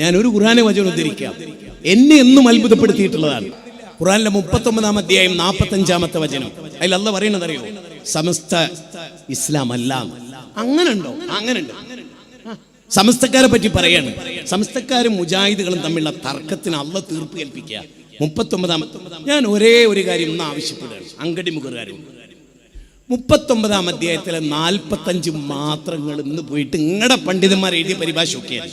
ഞാൻ ഒരു ഖുറാനെ വചനം ഉദ്ധരിക്കാം. എന്നെ എന്നും അത്ഭുതപ്പെടുത്തിയിട്ടുള്ളതാണ്. ഖുറാനിലെ മുപ്പത്തൊമ്പതാം അധ്യായം നാൽപ്പത്തഞ്ചാമത്തെ വചനം. അതിൽ അല്ല പറയണത് അറിയോ സമസ്ത ഇസ്ലാം അല്ല അങ്ങനെ ഉണ്ടോ അങ്ങനെ ഉണ്ട് സമസ്തക്കാരെ പറ്റി പറയാണ്. സമസ്തക്കാരും മുജാഹിദുകളും തമ്മിലുള്ള തർക്കത്തിന് അല്ല തീർപ്പ് കൽപ്പിക്കുക മുപ്പത്തൊമ്പതാമത്തെ ഞാൻ ഒരേ ഒരു കാര്യം ഒന്ന് ആവശ്യപ്പെടുകയാണ്. അങ്കടി മുഖകാരും മുപ്പത്തൊമ്പതാം അധ്യായത്തിലെ നാൽപ്പത്തഞ്ച് മാത്രങ്ങൾ ഇന്ന് പോയിട്ട് നിങ്ങളുടെ പണ്ഡിതന്മാർ എഴുതിയ പരിഭാഷ ഒക്കെയാണ്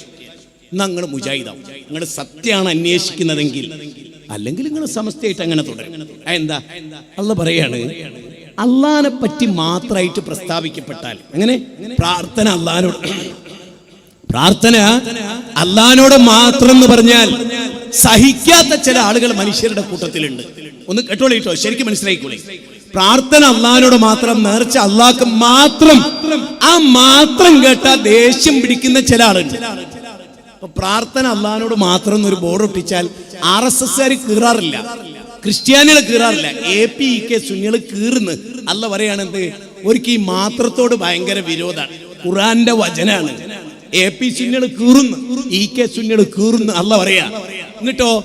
എന്നാ നിങ്ങൾ മുജാഹിദാവും. നിങ്ങൾ സത്യമാണ് അന്വേഷിക്കുന്നതെങ്കിൽ അല്ലെങ്കിൽ നിങ്ങൾ സമസ്തയായിട്ട് അങ്ങനെ തുടരും. എന്താ അല്ല പറയാണ് അള്ളഹാനെ പറ്റി മാത്രമായിട്ട് പ്രസ്താവിക്കപ്പെട്ടാൽ അങ്ങനെ പ്രാർത്ഥന അള്ളഹാനോട്. പ്രാർത്ഥന അള്ളഹാനോട് മാത്രം എന്ന് പറഞ്ഞാൽ സഹിക്കാത്ത ചില ആളുകൾ മനുഷ്യരുടെ കൂട്ടത്തിലുണ്ട്. ഒന്ന് കേട്ടോളിട്ടോ ശരിക്കും മനസ്സിലായിക്കോളി. പ്രാർത്ഥന അള്ളഹാനോട് മാത്രം നേർച്ച അള്ളാഹ്ക്ക് മാത്രം ആ മാത്രം കേട്ട ദേഷ്യം പിടിക്കുന്ന ചില ആളുണ്ട്. പ്രാർത്ഥന അള്ളഹാനോട് മാത്രം എന്നൊരു ബോർഡ് ഒട്ടിച്ചാൽ ആർ എസ് എസ് കീറാറില്ല. ക്രിസ്ത്യാനികൾ കീറാറില്ല. എ പി ഇ കെ സുന്നികൾ കീറുന്ന്. അല്ല പറയുകയാണെന്ത് ഒരിക്കൽ ഈ മാത്രത്തോട് ഭയങ്കര വിരോധാണ് ഖുറാന്റെ വചനാണ്. എ പി സുന്നികൾ കീറുന്നു. ഇ കെ സുന്നികൾ കീറുന്നു. അല്ല പറയാ. എന്നിട്ടോ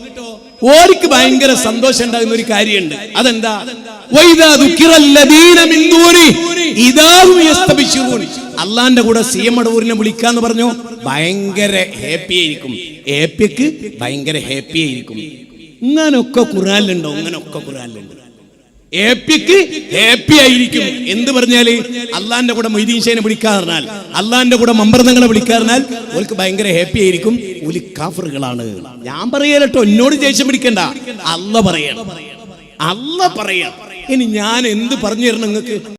ഓർക്ക് ഭയങ്കര സന്തോഷം ഉണ്ടാകുന്ന ഒരു കാര്യമുണ്ട്. അതെന്താ? വൈദാ ദുഃഖിറല്ലദീന യസ്തബിശിറൂൻ. അള്ളാന്റെ കൂടെ സി എം അടൂരിനെ വിളിക്കാന്ന് പറഞ്ഞു. ഭയങ്കര ഹാപ്പി ആയിരിക്കും. ഹാപ്പിക്ക് ഭയങ്കര ഹാപ്പി ആയിരിക്കും. ഇങ്ങനൊക്കെ ഖുറാനിലുണ്ടോ ഇങ്ങനൊക്കെ ഖുറാനിലുണ്ട് ഏപ്പിക്ക് ഹാപ്പി ആയിരിക്കും. എന്ത് പറഞ്ഞാൽ? അള്ളാന്റെ കൂടെ മൊയ്തീൻ ഷേനെ അള്ളാന്റെ കൂടെ മമ്പർന്നങ്ങളെ വിളിക്കാറിനാൽ ഓൾക്ക് ഭയങ്കര ഹാപ്പി ആയിരിക്കും. ഒലി കാഫറുകളാണ്. ഞാൻ പറയലട്ടോ എന്നോട് ദേഷ്യം പിടിക്കണ്ട. അല്ല പറയണം. അല്ല പറയാം ഇനി ഞാൻ എന്ത് പറഞ്ഞു തരണം നിങ്ങൾക്ക്?